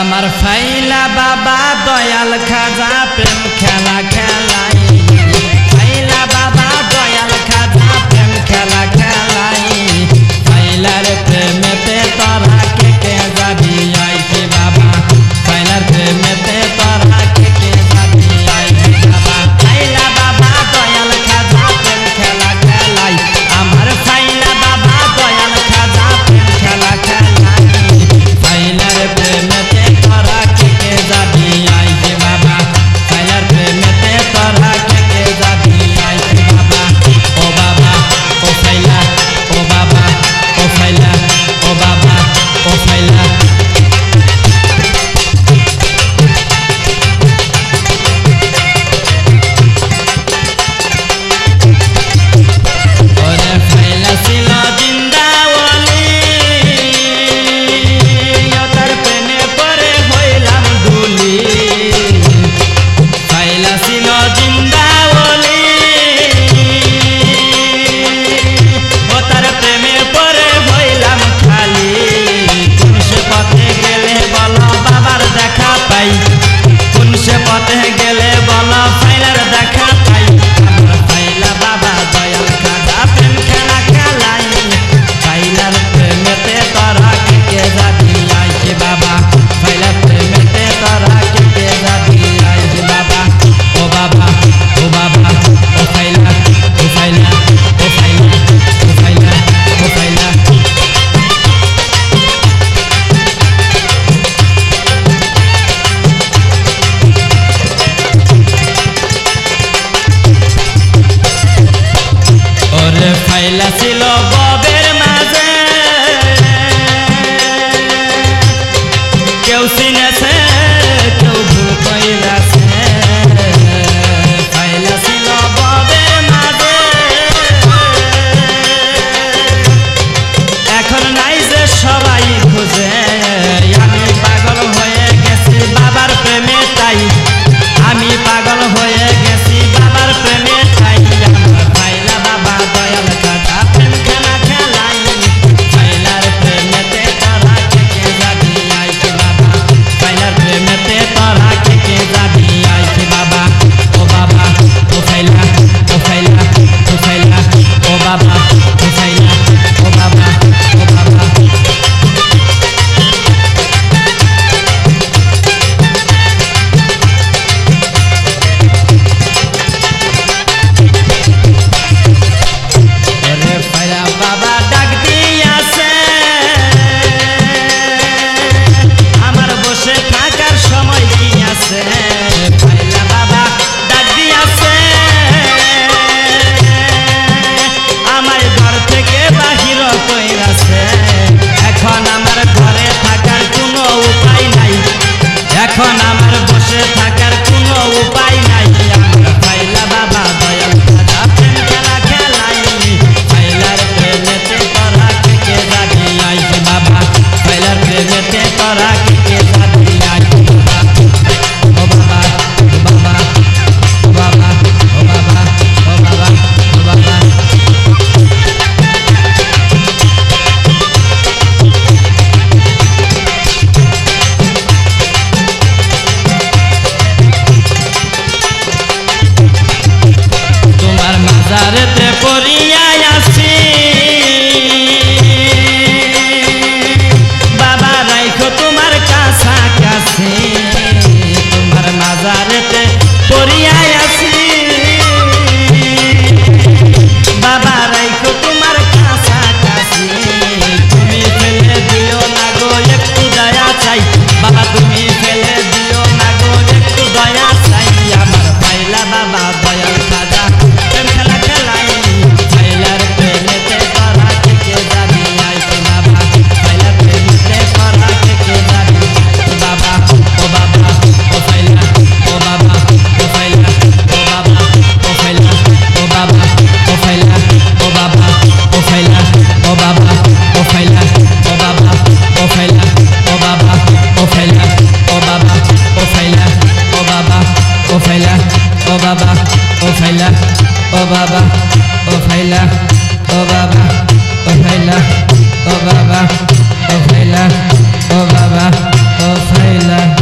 আমার ফাইলা বাবা দয়াল খাজা প্রেম খেলা খেলায়। এখন আমার বসে থাকে ও ফেলা, ও বাবা, ও ফেলা, ও বাবা, ও ফেলা, ও বাবা, ও ফেলা, ও বাবা, ও ফেলা, ও বাবা, ও ফেলা, ও বাবা, ও ফেলা, ও বাবা, ও ফেলা।